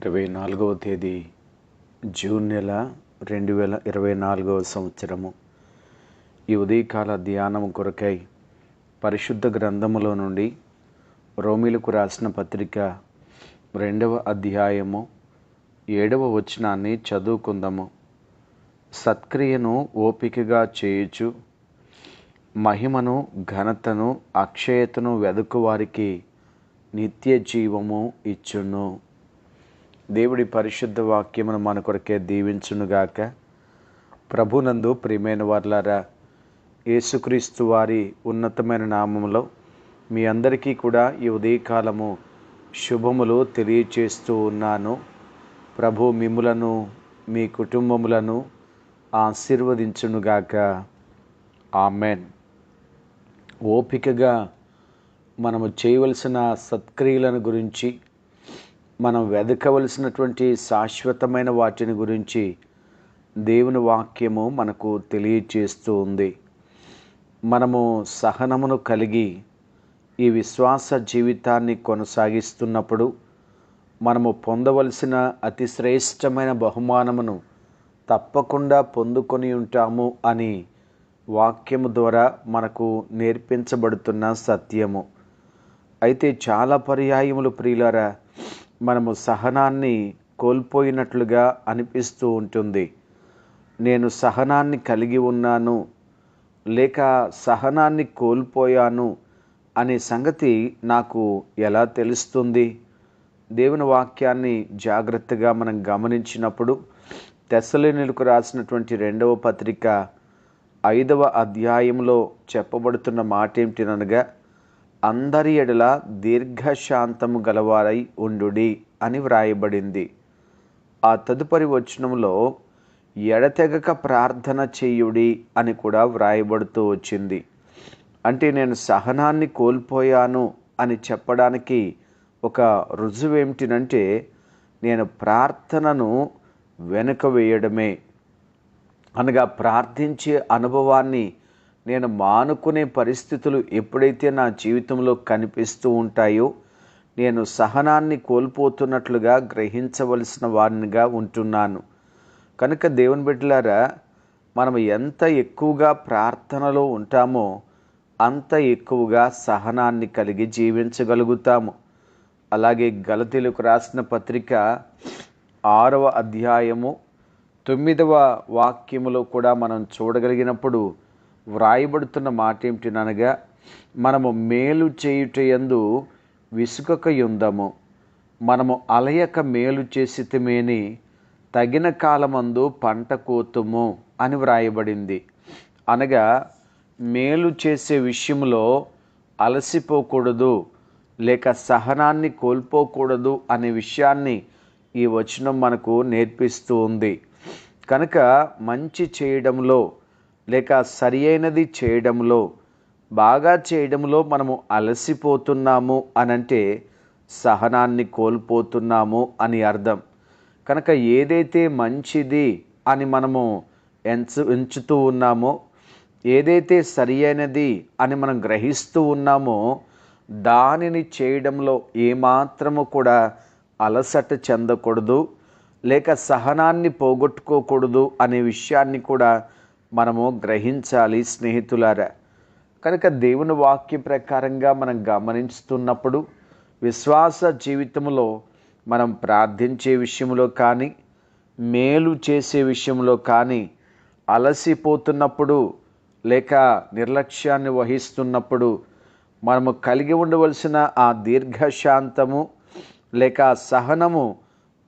ఇరవై నాలుగవ తేదీ జూన్ నెల రెండు వేల ఇరవై నాలుగవ సంవత్సరము. ఈ ఉదయకాల ధ్యానం కొరకై పరిశుద్ధ గ్రంథములో నుండి రోమిలకు రాసిన పత్రిక రెండవ అధ్యాయము ఏడవ వచనాన్ని చదువుకుందాము. సత్క్రియను ఓపికగా చేయుచు మహిమను ఘనతను అక్షయతను వెదకువారికి నిత్య జీవము ఇచ్చును. దేవుడి పరిశుద్ధ వాక్యమును మన కొరకే దీవించునుగాక. ప్రభునందు ప్రియమైన వార్లారా యేసుక్రీస్తు వారి ఉన్నతమైన నామములో మీ అందరికీ కూడా ఈ ఉదయకాలము శుభములు తెలియచేస్తూ ఉన్నాను. ప్రభు మిమ్ములను మీ కుటుంబములను ఆశీర్వదించునుగాక. ఆమెన్. ఓపికగా మనము చేయవలసిన సత్క్రియలను గురించి మనం వెదకవలసినటువంటి శాశ్వతమైన వాటిని గురించి దేవుని వాక్యము మనకు తెలియచేస్తూ ఉంది. మనము సహనమును కలిగి ఈ విశ్వాస జీవితాన్ని కొనసాగిస్తున్నప్పుడు మనము పొందవలసిన అతి శ్రేష్టమైన బహుమానమును తప్పకుండా పొందుకొని ఉంటాము అని వాక్యము ద్వారా మనకు నేర్పించబడుతున్న సత్యము. అయితే చాలా పర్యాయములు ప్రియులారా మనము సహనాన్ని కోల్పోయినట్లుగా అనిపిస్తూ ఉంటుంది. నేను సహనాన్ని కలిగి ఉన్నాను లేక సహనాన్ని కోల్పోయాను అనే సంగతి నాకు ఎలా తెలుస్తుంది? దేవుని వాక్యాన్ని జాగ్రత్తగా మనం గమనించినప్పుడు తెసలేనులకు రాసినటువంటి రెండవ పత్రిక ఐదవ అధ్యాయంలో చెప్పబడుతున్న మాట ఏమిటినగా అందరి ఎడల దీర్ఘశాంతము గలవారై ఉండుడి అని వ్రాయబడింది. ఆ తదుపరి వచనంలో ఎడతెగక ప్రార్థన చేయుడి అని కూడా వ్రాయబడుతూ వచ్చింది. అంటే నేను సహనాన్ని కోల్పోయాను అని చెప్పడానికి ఒక రుజువు ఏమిటినంటే నేను ప్రార్థనను వెనుక వేయడమే. అనగా ప్రార్థించే అనుభవాన్ని నేను మానుకునే పరిస్థితులు ఎప్పుడైతే నా జీవితంలో కనిపిస్తూ ఉంటాయో నేను సహనాన్ని కోల్పోతున్నట్లుగా గ్రహించవలసిన వారినిగా ఉంటున్నాను. కనుక దేవుని బిడ్డలారా మనం ఎంత ఎక్కువగా ప్రార్థనలో ఉంటామో అంత ఎక్కువగా సహనాన్ని కలిగి జీవించగలుగుతాము. అలాగే గలతీలకు రాసిన పత్రిక ఆరవ అధ్యాయము తొమ్మిదవ వాక్యములో కూడా మనం చూడగలిగినప్పుడు వ్రాయబడుతున్న మాట ఏమిటినగా మనము మేలు చేయుటయందు విసుకక యుందము మనము అలయక మేలు చేసితమేని తగిన కాలమందు పంట కోతుము అని వ్రాయబడింది. అనగా మేలు చేసే విషయంలో అలసిపోకూడదు లేక సహనాన్ని కోల్పోకూడదు అనే విషయాన్ని ఈ వచనం మనకు నేర్పిస్తూ ఉంది. కనుక మంచి చేయడంలో లేక సరి అయినది చేయడంలో బాగా చేయడంలో మనము అలసిపోతున్నాము అనంటే సహనాన్ని కోల్పోతున్నాము అని అర్థం. కనుక ఏదైతే మంచిది అని మనము ఎంచు ఎంచుతూ ఉన్నామో ఏదైతే సరి అయినది అని మనం గ్రహిస్తూ ఉన్నామో దానిని చేయడంలో ఏమాత్రము కూడా అలసట చెందకూడదు లేక సహనాన్ని పోగొట్టుకోకూడదు అనే విషయాన్ని కూడా మనము గ్రహించాలి స్నేహితులారా. కనుక దేవుని వాక్య ప్రకారంగా మనం గమనిస్తున్నప్పుడు విశ్వాస జీవితంలో మనం ప్రార్థించే విషయంలో కానీ మేలు చేసే విషయంలో కానీ అలసిపోతున్నప్పుడు లేక నిర్లక్ష్యాన్ని వహిస్తున్నప్పుడు మనము కలిగి ఉండవలసిన ఆ దీర్ఘశాంతము లేక సహనము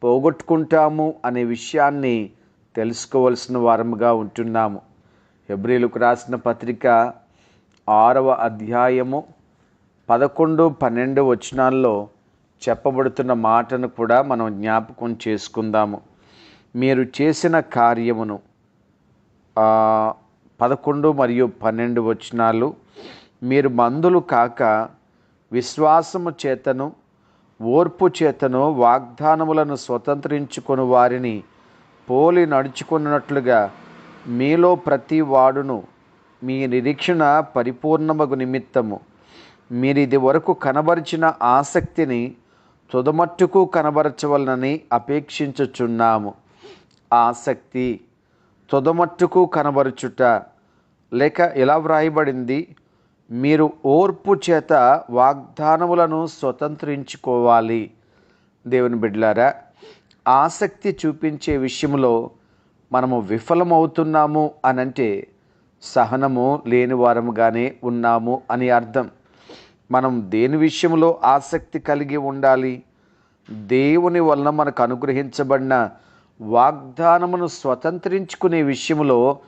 పోగొట్టుకుంటాము అనే విషయాన్ని తెలుసుకోవలసిన వారముగా ఉంటున్నాము. హెబ్రిలకు రాసిన పత్రిక ఆరవ అధ్యాయము పదకొండు పన్నెండు వచనాల్లో చెప్పబడుతున్న మాటను కూడా మనం జ్ఞాపకం చేసుకుందాము. మీరు చేసిన కార్యమును పదకొండు మరియు పన్నెండు వచనాలు మీరు మందులు కాక విశ్వాసము చేతను ఓర్పు చేతను వాగ్దానములను స్వతంత్రించుకొని వారిని పోలి నడుచుకున్నట్లుగా మీలో ప్రతి వాడును మీ నిరీక్షణ పరిపూర్ణమగు నిమిత్తము. మీరు ఇది వరకు కనబరిచిన ఆసక్తిని తుదమట్టుకు కనబరచవలనని అపేక్షించుచున్నాము. ఆసక్తి తుదమట్టుకు కనబరుచుట. లేక ఎలా వ్రాయబడింది? మీరు ఓర్పు చేత వాగ్దానములను స్వతంత్రించుకోవాలి. దేవుని బిడ్డలారా ఆసక్తి చూపించే విషయంలో మనము విఫలమవుతున్నాము అనంటే సహనము లేని వారముగానే ఉన్నాము అని అర్థం. మనం దేని విషయంలో ఆసక్తి కలిగి ఉండాలి? దేవుని వలన మనకు అనుగ్రహించబడిన వాగ్దానమును స్వతంత్రించుకునే విషయంలో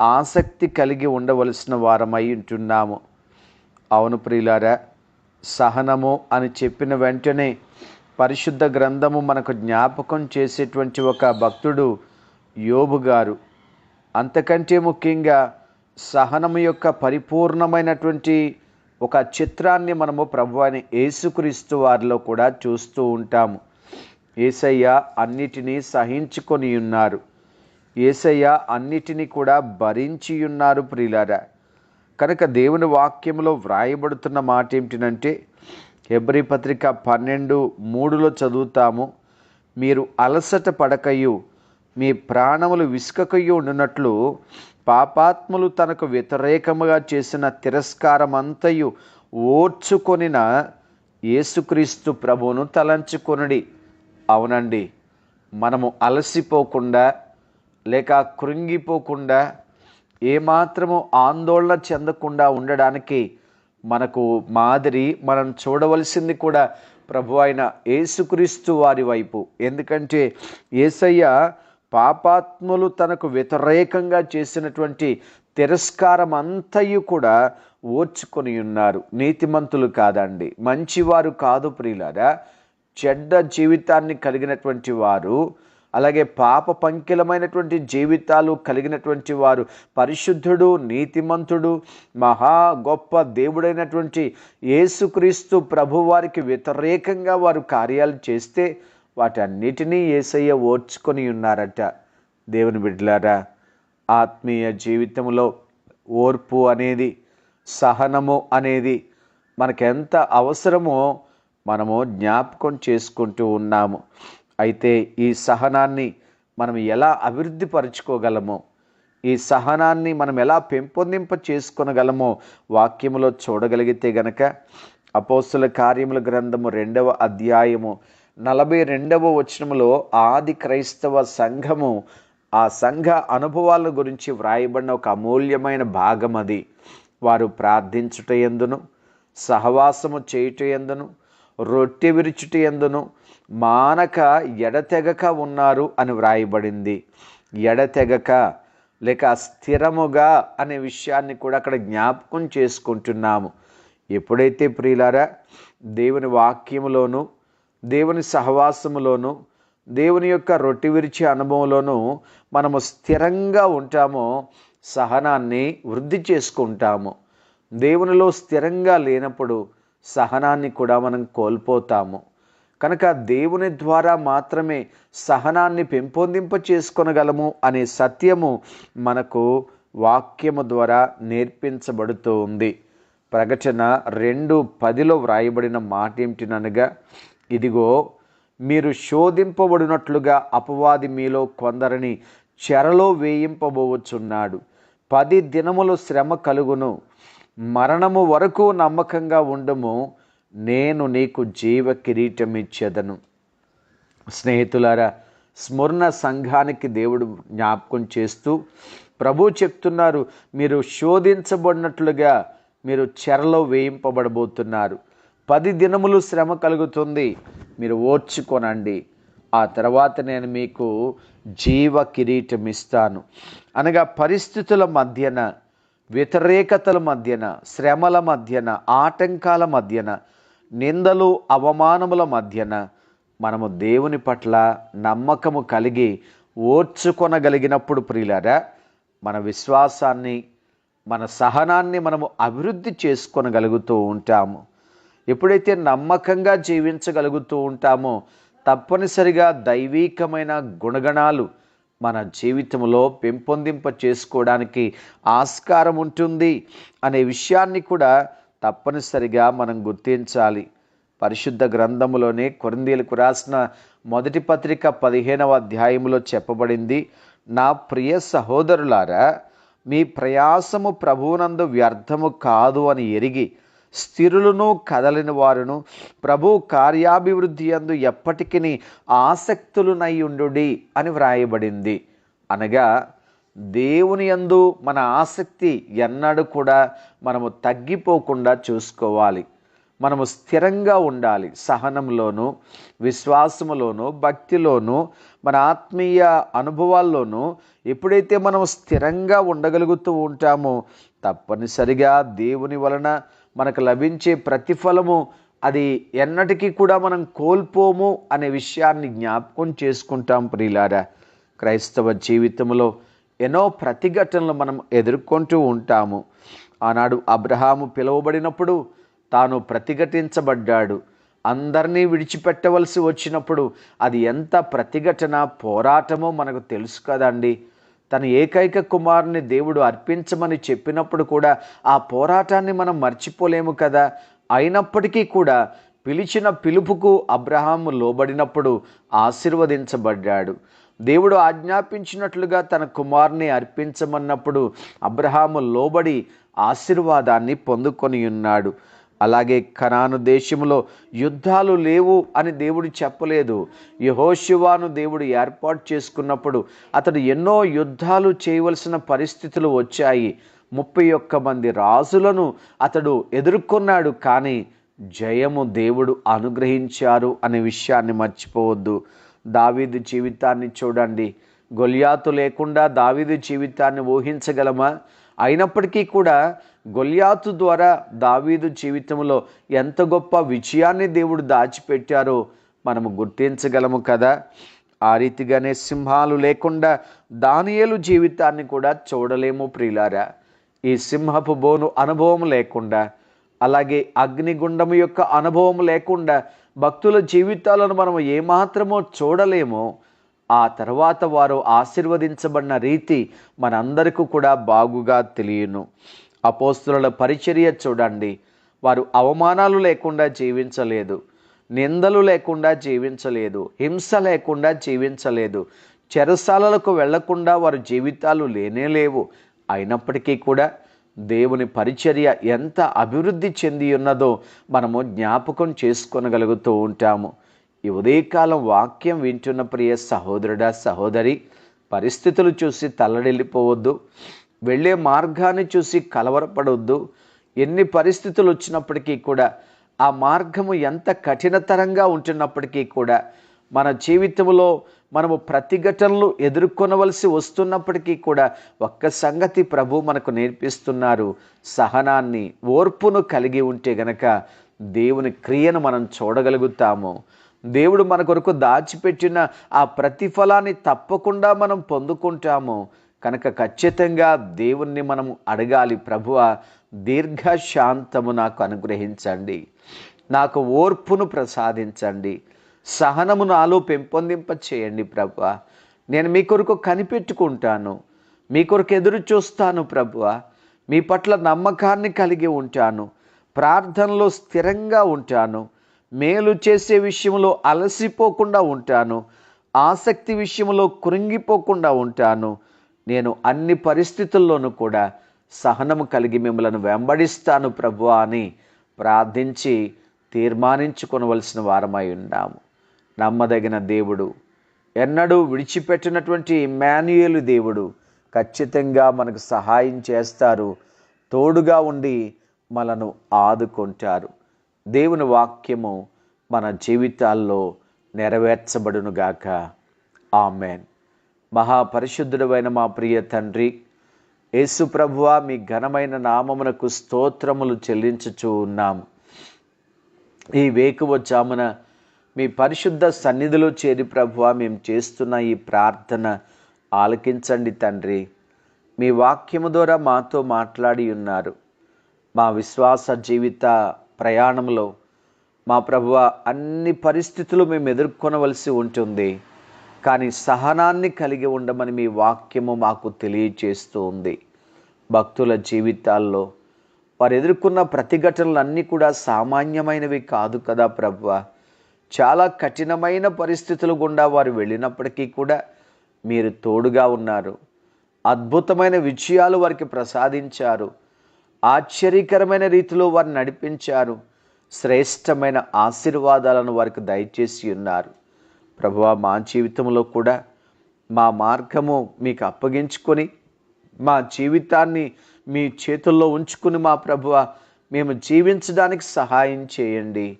ఆసక్తి కలిగి ఉండవలసిన వారమై ఉంటున్నాము. అవును ప్రియులారా సహనము అని చెప్పిన వెంటనే పరిశుద్ధ గ్రంథము మనకు జ్ఞాపకం చేసేటువంటి ఒక భక్తుడు యోబు గారు. అంతకంటే ముఖ్యంగా సహనము యొక్క పరిపూర్ణమైనటువంటి ఒక చిత్రాన్ని మనము ప్రభు అని యేసుక్రీస్తు వారిలో కూడా చూస్తూ ఉంటాము. ఏసయ్య అన్నిటినీ సహించుకొని ఉన్నారు. ఏసయ్య అన్నిటినీ కూడా భరించి ఉన్నారు ప్రియులారా. కనుక దేవుని వాక్యంలో వ్రాయబడుతున్న మాట ఏమిటినంటే హెబ్రి పత్రిక పన్నెండు మూడులో చదువుతాము మీరు అలసట పడకయు మీ ప్రాణములు విసుకకయ్యి ఉండునట్లు పాపాత్ములు తనకు వ్యతిరేకముగా చేసిన తిరస్కారమంతయు ఓర్చుకొనిన యేసుక్రీస్తు ప్రభువును తలంచుకొనుడి. అవునండి మనము అలసిపోకుండా లేక కృంగిపోకుండా ఏమాత్రము ఆందోళన చెందకుండా ఉండడానికి మనకు మాదిరి మనం చూడవలసింది కూడా ప్రభు అయిన యేసుక్రీస్తు వారి వైపు. ఎందుకంటే ఏసయ్య పాపాత్ములు తనకు వ్యతిరేకంగా చేసినటువంటి తిరస్కారం అంతయు కూడా ఓర్చుకొని ఉన్నారు. నీతిమంతులు కాదండి. మంచివారు కాదు ప్రియులారా. చెడ్డ జీవితాన్ని కలిగినటువంటి వారు అలాగే పాప పంకిలమైనటువంటి జీవితాలు కలిగినటువంటి వారు పరిశుద్ధుడు నీతిమంతుడు మహా గొప్ప దేవుడైనటువంటి యేసుక్రీస్తు ప్రభువారికి వ్యతిరేకంగా వారు కార్యాలు చేస్తే వాటన్నిటినీ ఏసయ్య ఓర్చుకొని ఉన్నారట. దేవుని బిడ్డలారా ఆత్మీయ జీవితంలో ఓర్పు అనేది సహనము అనేది మనకెంత అవసరమో మనము జ్ఞాపకం చేసుకుంటూ ఉన్నాము. అయితే ఈ సహనాన్ని మనం ఎలా అభివృద్ధి పరుచుకోగలమో? ఈ సహనాన్ని మనం ఎలా పెంపొందింప చేసుకొనగలమో వాక్యములో చూడగలిగితే గనక అపోస్తుల కార్యముల గ్రంథము రెండవ అధ్యాయము నలభై రెండవ వచనములో ఆది క్రైస్తవ సంఘము ఆ సంఘ అనుభవాల గురించి వ్రాయబడిన ఒక అమూల్యమైన భాగం అది. వారు ప్రార్థించుట ఎందును సహవాసము చేయుట ఎందును రొట్టె విరుచుట ఎందును మానక ఎడతెగక ఉన్నారు అని వ్రాయబడింది. ఎడతెగక లేక స్థిరముగా అనే విషయాన్ని కూడా అక్కడ జ్ఞాపకం చేసుకుంటున్నాము. ఎప్పుడైతే ప్రియులారా దేవుని వాక్యములోనూ దేవుని సహవాసములోను దేవుని యొక్క రొట్టి విరిచే అనుభవంలోనూ మనము స్థిరంగా ఉంటామో సహనాన్ని వృద్ధి చేసుకుంటాము. దేవునిలో స్థిరంగా లేనప్పుడు సహనాన్ని కూడా మనం కోల్పోతాము. కనుక దేవుని ద్వారా మాత్రమే సహనాన్ని పెంపొందింప చేసుకొనగలము అనే సత్యము మనకు వాక్యము ద్వారా నేర్పించబడుతూ ఉంది. ప్రకటన రెండు పదిలో వ్రాయబడిన మాట ఏమిటినగా ఇదిగో మీరు శోధింపబడినట్లుగా అపవాది మీలో కొందరిని చెరలో వేయింపబోవచ్చున్నాడు. పది దినములు శ్రమ కలుగును. మరణము వరకు నమ్మకంగా ఉండము. నేను నీకు జీవ కిరీటం ఇచ్చేదను స్నేహితులారా స్మరణ సంఘానికి దేవుడు జ్ఞాపకం చేస్తూ ప్రభు చెప్తున్నారు మీరు శోధించబడినట్లుగా మీరు చెరలో వేయింపబడబోతున్నారు. పది దినములు శ్రమ కలుగుతుంది. మీరు ఓర్చుకొనండి. ఆ తర్వాత నేను మీకు జీవ కిరీటం ఇస్తాను అనగా పరిస్థితుల మధ్యన వ్యతిరేకతల మధ్యన శ్రమల మధ్యన ఆటంకాల మధ్యన నిందలు అవమానముల మధ్యన మనము దేవుని పట్ల నమ్మకము కలిగి ఓర్చుకొనగలిగినప్పుడు ప్రియులారా మన విశ్వాసాన్ని మన సహనాన్ని మనము అభివృద్ధి చేసుకొనగలుగుతూ ఉంటాము. ఎప్పుడైతే నమ్మకంగా జీవించగలుగుతూ ఉంటామో తప్పనిసరిగా దైవీకమైన గుణగణాలు మన జీవితంలో పెంపొందింప చేసుకోవడానికి ఆస్కారం ఉంటుంది అనే విషయాన్ని కూడా తప్పనిసరిగా మనం గుర్తించాలి. పరిశుద్ధ గ్రంథములోనే కొరిందీలకు రాసిన మొదటి పత్రిక పదిహేనవ అధ్యాయంలో చెప్పబడింది నా ప్రియ సహోదరులారా మీ ప్రయాసము ప్రభువునందు వ్యర్థము కాదు అని ఎరిగి స్థిరులను కదలిన వారును ప్రభు కార్యాభివృద్ధి అందు ఎప్పటికీ ఆసక్తులునై ఉండు అని వ్రాయబడింది. అనగా దేవుని యందు మన ఆసక్తి ఎన్నడూ కూడా మనము తగ్గిపోకుండా చూసుకోవాలి. మనము స్థిరంగా ఉండాలి. సహనంలోను విశ్వాసములోను భక్తిలోను మన ఆత్మీయ అనుభవాల్లోనూ ఎప్పుడైతే మనం స్థిరంగా ఉండగలుగుతూ ఉంటామో తప్పనిసరిగా దేవుని వలన మనకు లభించే ప్రతిఫలము అది ఎన్నటికీ కూడా మనం కోల్పోము అనే విషయాన్ని జ్ఞాపకం చేసుకుంటాం ప్రియులారా. క్రైస్తవ జీవితంలో ఎన్నో ప్రతిఘటనలు మనం ఎదుర్కొంటూ ఉంటాము. ఆనాడు అబ్రహాము పిలువబడినప్పుడు తాను ప్రతిఘటించబడ్డాడు. అందరినీ విడిచిపెట్టవలసి వచ్చినప్పుడు అది ఎంత ప్రతిఘటన పోరాటమో మనకు తెలుసు కదండి. తన ఏకైక కుమారుని దేవుడు అర్పించమని చెప్పినప్పుడు కూడా ఆ పోరాటాన్ని మనం మర్చిపోలేము కదా. అయినప్పటికీ కూడా పిలిచిన పిలుపుకు అబ్రహాము లోబడినప్పుడు ఆశీర్వదించబడ్డాడు. దేవుడు ఆజ్ఞాపించినట్లుగా తన కుమారుని అర్పించమన్నప్పుడు అబ్రహాము లోబడి ఆశీర్వాదాన్ని పొందుకొని ఉన్నాడు అలాగే కనాను దేశంలో యుద్ధాలు లేవు అని దేవుడు చెప్పలేదు. యహోశివాను దేవుడు ఏర్పాటు చేసుకున్నప్పుడు అతడు ఎన్నో యుద్ధాలు చేయవలసిన పరిస్థితులు వచ్చాయి. ముప్పై ఒక్క మంది రాజులను అతడు ఎదుర్కొన్నాడు కానీ జయము దేవుడు అనుగ్రహించారు అనే విషయాన్ని మర్చిపోవద్దు. దావీదు జీవితాన్ని చూడండి. గొలియాతు లేకుండా దావీదు జీవితాన్ని ఊహించగలమా? అయినప్పటికీ కూడా గొలియాతు ద్వారా దావీదు జీవితంలో ఎంత గొప్ప విజయాన్ని దేవుడు దాచిపెట్టారో మనము గుర్తించగలము కదా. ఆ రీతిగానే సింహాలు లేకుండా దానియేలు జీవితాన్ని కూడా చూడలేము ప్రియులారా. ఈ సింహపు బోను అనుభవం లేకుండా అలాగే అగ్నిగుండము యొక్క అనుభవం లేకుండా భక్తుల జీవితాలను మనం ఏమాత్రమో చూడలేమో. ఆ తర్వాత వారు ఆశీర్వదించబడిన రీతి మనందరికీ కూడా బాగుగా తెలియను. అపోస్తుల పరిచర్య చూడండి. వారు అవమానాలు లేకుండా జీవించలేదు. నిందలు లేకుండా జీవించలేదు. హింస లేకుండా జీవించలేదు. చెరసాలలకు వెళ్ళకుండా వారి జీవితాలు లేనే లేవు. అయినప్పటికీ కూడా దేవుని పరిచర్య ఎంత అభివృద్ధి చెంది ఉన్నదో మనము జ్ఞాపకం చేసుకొనగలుగుతూ ఉంటాము. ఈ ఉదయకాలం వాక్యం వింటున్న ప్రియ సహోదరుడా సహోదరి పరిస్థితులు చూసి తల్లడిల్లిపోవద్దు. వెళ్ళే మార్గాన్ని చూసి కలవరపడొద్దు. ఎన్ని పరిస్థితులు వచ్చినప్పటికీ కూడా ఆ మార్గము ఎంత కఠినతరంగా ఉంటున్నప్పటికీ కూడా మన జీవితంలో మనము ప్రతిఘటనలు ఎదుర్కొనవలసి వస్తున్నప్పటికీ కూడా ఒక్క సంగతి ప్రభు మనకు నేర్పిస్తున్నారు. సహనాన్ని ఓర్పును కలిగి ఉంటే గనక దేవుని క్రియను మనం చూడగలుగుతాము. దేవుడు మన కొరకు దాచిపెట్టిన ఆ ప్రతిఫలాన్ని తప్పకుండా మనం పొందుకుంటాము. కనుక ఖచ్చితంగా దేవుణ్ణి మనం అడగాలి ప్రభువ దీర్ఘశాంతము నాకు అనుగ్రహించండి. నాకు ఓర్పును ప్రసాదించండి. సహనము నాలో పెంపొందింప చేయండి ప్రభువ. నేను మీ కొరకు కనిపెట్టుకుంటాను. మీ కొరకు ఎదురు చూస్తాను ప్రభువ. మీ పట్ల నమ్మకాన్ని కలిగి ఉంటాను. ప్రార్థనలో స్థిరంగా ఉంటాను. మేలు చేసే విషయంలో అలసిపోకుండా ఉంటాను. ఆసక్తి విషయంలో కృంగిపోకుండా ఉంటాను. నేను అన్ని పరిస్థితుల్లోనూ కూడా సహనము కలిగి మిమ్మలను వెంబడిస్తాను ప్రభు అని ప్రార్థించి తీర్మానించుకొనవలసిన వారమై ఉన్నాము. నమ్మదగిన దేవుడు ఎన్నడూ విడిచిపెట్టినటువంటి మాన్యుయలు దేవుడు ఖచ్చితంగా మనకు సహాయం చేస్తారు తోడుగా ఉండి మనను ఆదుకుంటారు. దేవుని వాక్యము మన జీవితాల్లో నెరవేర్చబడునుగాక. ఆమెన్. మహాపరిశుద్ధుడమైన మా ప్రియ తండ్రి యేసు ప్రభువ మీ ఘనమైన నామమునకు స్తోత్రములు చెల్లించుచూ ఉన్నాము ఈ వేకువ జామున మీ పరిశుద్ధ సన్నిధిలో చేరి ప్రభువ మేము చేస్తున్న ఈ ప్రార్థన ఆలకించండి తండ్రి. మీ వాక్యము ద్వారా మాతో మాట్లాడి ఉన్నారు. మా విశ్వాస జీవిత ప్రయాణంలో మా ప్రభువ అన్ని పరిస్థితులు మేము ఎదుర్కొనవలసి ఉంటుంది. కానీ సహనాన్ని కలిగి ఉండమని మీ వాక్యము మాకు తెలియచేస్తూ ఉంది. భక్తుల జీవితాల్లో వారు ఎదుర్కొన్న ప్రతిఘటనలన్నీ కూడా సామాన్యమైనవి కాదు కదా ప్రభు. చాలా కఠినమైన పరిస్థితులు గుండా వారు వెళ్ళినప్పటికీ కూడా మీరు తోడుగా ఉన్నారు. అద్భుతమైన విజయాలు వారికి ప్రసాదించారు. ఆశ్చర్యకరమైన రీతిలో వారిని నడిపించారు. శ్రేష్టమైన ఆశీర్వాదాలను వారికి దయచేసి ఉన్నారు. ప్రభువా మా జీవితంలో కూడా మా మార్గము మీకు అప్పగించుకొని మా జీవితాన్ని మీ చేతుల్లో ఉంచుకుని మా ప్రభువ మేము జీవించడానికి సహాయం చేయండి.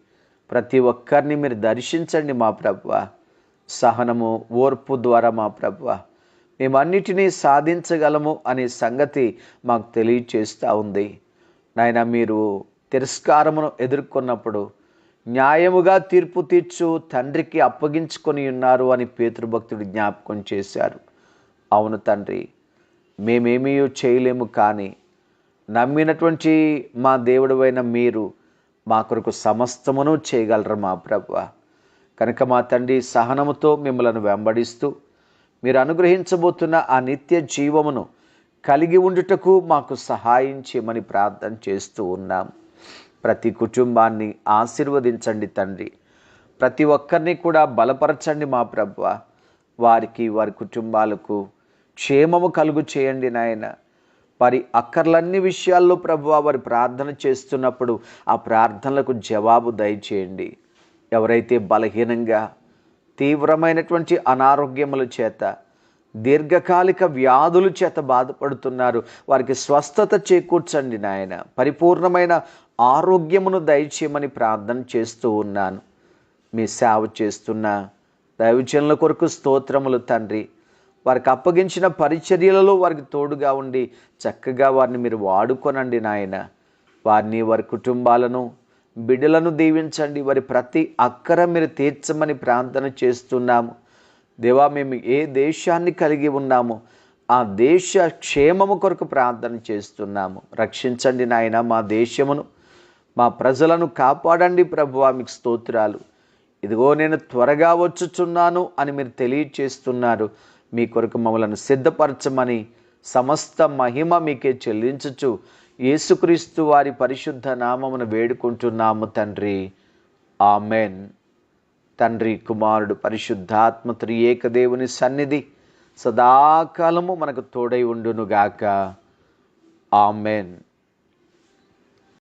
ప్రతి ఒక్కరిని మీరు దర్శించండి మా ప్రభువ. సహనము ఓర్పు ద్వారా మా ప్రభువ. మేమన్నిటినీ సాధించగలము అనే సంగతి మాకు తెలియచేస్తూ ఉంది. నాయన మీరు తిరస్కారమును ఎదుర్కొన్నప్పుడు న్యాయముగా తీర్పు తీర్చు తండ్రికి అప్పగించుకొని ఉన్నారు అని పేతృభక్తుడు జ్ఞాపకం చేశారు. అవును తండ్రి మేమేమీ చేయలేము కానీ నమ్మినటువంటి మా దేవుడైన మీరు మా కొరకు సమస్తమును చేయగలరు మా ప్రభు. కనుక మా తండ్రి సహనముతో మిమ్మలను వెంబడిస్తూ మీరు అనుగ్రహించబోతున్న ఆ నిత్య జీవమును కలిగి ఉండుటకు మాకు సహాయం చేయమని ప్రార్థన చేస్తూ ఉన్నాం. ప్రతి కుటుంబాన్ని ఆశీర్వదించండి తండ్రి. ప్రతి ఒక్కరిని కూడా బలపరచండి మా ప్రభు. వారికి వారి కుటుంబాలకు క్షేమము కలుగు చేయండి నాయన. వారి అక్కర్లన్ని విషయాల్లో ప్రభు వారి ప్రార్థన చేస్తున్నప్పుడు ఆ ప్రార్థనలకు జవాబు దయచేయండి. ఎవరైతే బలహీనంగా తీవ్రమైనటువంటి అనారోగ్యముల చేత దీర్ఘకాలిక వ్యాధుల చేత బాధపడుతున్నారు వారికి స్వస్థత చేకూర్చండి నాయన. పరిపూర్ణమైన ఆరోగ్యమును దయచేయమని ప్రార్థన చేస్తూ ఉన్నాను. మీ సేవ చేస్తున్న దైవజనుల కొరకు స్తోత్రములు తండ్రి. వారికి అప్పగించిన పరిచర్యలలో వారికి తోడుగా ఉండి చక్కగా వారిని మీరు వాడుకొనండి నాయన. వారిని వారి కుటుంబాలను బిడ్డలను దీవించండి. వారి ప్రతి అక్కర మీరు తీర్చమని ప్రార్థన చేస్తున్నాము. దేవా మేము ఏ దేశాన్ని కలిగి ఉన్నామో ఆ దేశ క్షేమము కొరకు ప్రార్థన చేస్తున్నాము. రక్షించండి నాయన మా దేశమును. మా ప్రజలను కాపాడండి ప్రభువా మీకు స్తోత్రాలు. ఇదిగో నేను త్వరగా వచ్చుచున్నాను అని మీరు తెలియచేస్తున్నారు. మీ కొరకు మమ్మలను సిద్ధపరచమని సమస్త మహిమ మీకే చెల్లించచ్చు యేసుక్రీస్తు వారి పరిశుద్ధ నామమును వేడుకుంటున్నాము తండ్రి. ఆమెన్. తండ్రి కుమారుడు పరిశుద్ధాత్మ త్రియేకదేవుని సన్నిధి సదాకాలము మనకు తోడై ఉండునుగాక. ఆమెన్.